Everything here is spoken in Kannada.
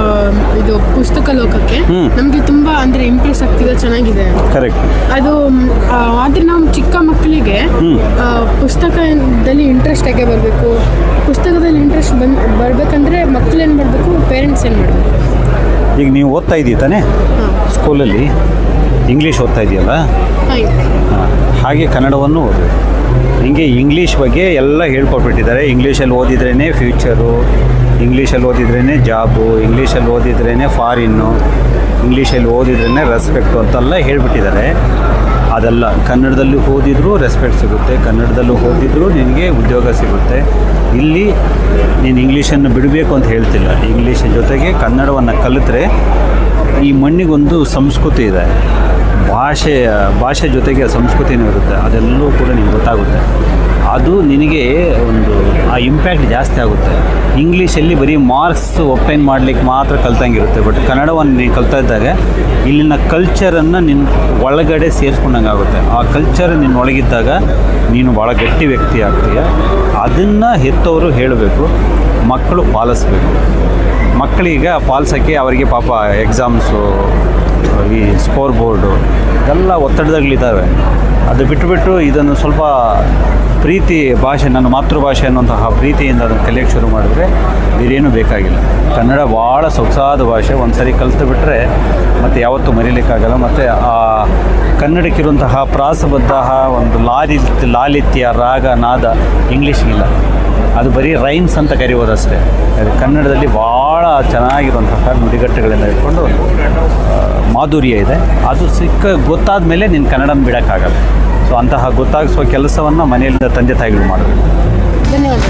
ಆ, ಇದು ಪುಸ್ತಕ ಲೋಕಕ್ಕೆ. ನಮಗೆ ತುಂಬಾ ಅಂದ್ರೆ ಇಂಪ್ರೆಸ್ ಆಗ್ತಿದೆ ಚೆನ್ನಾಗಿದೆ ಕರೆಕ್ಟ್ ಅದು ಆದ್ರೆ ನಾವು ಚಿಕ್ಕ ಮಕ್ಕಳಿಗೆ ಪುಸ್ತಕದಲ್ಲಿ ಇಂಟ್ರೆಸ್ಟ್ ಹೇಗೆ ಬರಬೇಕು? ಪುಸ್ತಕದಲ್ಲಿ ಇಂಟ್ರೆಸ್ಟ್ ಬಂದ್ ಬರ್ಬೇಕಂದ್ರೆ ಮಕ್ಕಳು ಏನು ಮಾಡಬೇಕು? ಪೇರೆಂಟ್ಸ್ ಏನು ಮಾಡಬೇಕು? ಈಗ ನೀವು ಓದ್ತಾ ಇದ್ದೀ ತಾನೇ? ಸ್ಕೂಲಲ್ಲಿ ಇಂಗ್ಲೀಷ್ ಓದ್ತಾ ಇದೆಯಲ್ಲ? ಹಾಗೆ ಕನ್ನಡವನ್ನು ಓದಬೇಕು. ಹಿಂಗೆ ಇಂಗ್ಲೀಷ್ ಬಗ್ಗೆ ಎಲ್ಲ ಹೇಳ್ಕೊಟ್ಬಿಟ್ಟಿದ್ದಾರೆ. ಇಂಗ್ಲೀಷಲ್ಲಿ ಓದಿದ್ರೇ ಫ್ಯೂಚರು ಇಂಗ್ಲೀಷಲ್ಲಿ ಓದಿದ್ರೇ ಜಾಬು ಇಂಗ್ಲೀಷಲ್ಲಿ ಓದಿದ್ರೇ ಫಾರಿನ್ನು ಇಂಗ್ಲೀಷಲ್ಲಿ ಓದಿದ್ರೇ ರೆಸ್ಪೆಕ್ಟು ಅಂತೆಲ್ಲ ಹೇಳ್ಬಿಟ್ಟಿದ್ದಾರೆ. ಅದೆಲ್ಲ ಕನ್ನಡದಲ್ಲಿ ಓದಿದ್ರೂ ರೆಸ್ಪೆಕ್ಟ್ ಸಿಗುತ್ತೆ, ಕನ್ನಡದಲ್ಲೂ ಓದಿದ್ರೂ ನಿನಗೆ ಉದ್ಯೋಗ ಸಿಗುತ್ತೆ. ಇಲ್ಲಿ ನೀನು ಇಂಗ್ಲೀಷನ್ನು ಬಿಡಬೇಕು ಅಂತ ಹೇಳ್ತಿಲ್ಲ. ಇಂಗ್ಲೀಷ್ ಜೊತೆಗೆ ಕನ್ನಡವನ್ನು ಕಲಿತ್ರೆ ಈ ಮಣ್ಣಿಗೊಂದು ಸಂಸ್ಕೃತಿ ಇದೆ. ಭಾಷೆ ಭಾಷೆ ಜೊತೆಗೆ ಸಂಸ್ಕೃತಿನೂ ಇರುತ್ತೆ. ಅದೆಲ್ಲವೂ ಕೂಡ ನಿಮ್ಗೆ ಗೊತ್ತಾಗುತ್ತೆ. ಅದು ನಿನಗೆ ಒಂದು, ಆ ಇಂಪ್ಯಾಕ್ಟ್ ಜಾಸ್ತಿ ಆಗುತ್ತೆ. ಇಂಗ್ಲೀಷಲ್ಲಿ ಬರೀ ಮಾರ್ಕ್ಸ್ ಒಪ್ಟೈನ್ ಮಾಡ್ಲಿಕ್ಕೆ ಮಾತ್ರ ಕಲ್ತಂಗಿರುತ್ತೆ. ಬಟ್ ಕನ್ನಡವನ್ನು ನೀನು ಕಲ್ತಾ ಇದ್ದಾಗ ಇಲ್ಲಿನ ಕಲ್ಚರನ್ನು ನಿನ್ನ ಒಳಗಡೆ ಸೇರಿಸ್ಕೊಂಡಂಗೆ ಆಗುತ್ತೆ. ಆ ಕಲ್ಚರ್ ನಿನ್ನ ಒಳಗಿದ್ದಾಗ ನೀನು ಭಾಳ ಗಟ್ಟಿ ವ್ಯಕ್ತಿ ಆಗ್ತೀಯ. ಅದನ್ನು ಹೆತ್ತವರು ಹೇಳಬೇಕು. ಮಕ್ಕಳು ಪಾಲಿಸ್ಬೇಕು. ಮಕ್ಕಳಿಗೆ ಪಾಲಿಸೋಕ್ಕೆ ಅವರಿಗೆ ಪಾಪ ಎಕ್ಸಾಮ್ಸು ಈ ಸ್ಕೋರ್ ಬೋರ್ಡು ಇದೆಲ್ಲ ಒತ್ತಡಗಳಿದ್ದಾವೆ ಅದು ಬಿಟ್ಟುಬಿಟ್ಟು ಇದನ್ನು ಸ್ವಲ್ಪ ಪ್ರೀತಿ ಭಾಷೆ, ನನ್ನ ಮಾತೃಭಾಷೆ ಅನ್ನುವಂತಹ ಪ್ರೀತಿಯಿಂದ ಅದನ್ನು ಕಲಿಯೋಕ್ಕೆ ಶುರು ಮಾಡಿದ್ರೆ ಬೇರೇನೂ ಬೇಕಾಗಿಲ್ಲ. ಕನ್ನಡ ಭಾಳ ಸೊಗಸಾದ ಭಾಷೆ ಒಂದು ಸರಿ ಕಲಿತು ಬಿಟ್ಟರೆ ಮತ್ತು ಯಾವತ್ತೂ ಮರೀಲಿಕ್ಕಾಗಲ್ಲ. ಮತ್ತು ಆ ಕನ್ನಡಕ್ಕಿರುವಂತಹ ಪ್ರಾಸಬದ್ಧ ಒಂದು ಲಾಲಿ ಲಾಲಿತ್ಯ, ರಾಗ, ನಾದ ಇಂಗ್ಲೀಷ್ಗಿಲ್ಲ ಅದು ಬರೀ ರೈಮ್ಸ್ ಅಂತ ಕರಿಬೋದು ಅಷ್ಟೇ. ಅದು ಕನ್ನಡದಲ್ಲಿ ಭಾಳ ಚೆನ್ನಾಗಿರುವಂತಹ ನುಡಿಗಟ್ಟುಗಳಿಂದ ಇಟ್ಕೊಂಡು ಮಾಧುರ್ಯ ಇದೆ. ಅದು ಸಿಕ್ಕ ಗೊತ್ತಾದ ಮೇಲೆ ನೀನು ಕನ್ನಡನ ಬಿಡೋಕ್ಕಾಗಲ್ಲ. ಸೊ ಅಂತಹ ಗೊತ್ತಾಗಿಸುವ ಕೆಲಸವನ್ನು ಮನೆಯಲ್ಲಿಂದ ತಂದೆ ತಾಯಿಗಳು ಮಾಡಬೇಕು ಧನ್ಯವಾದ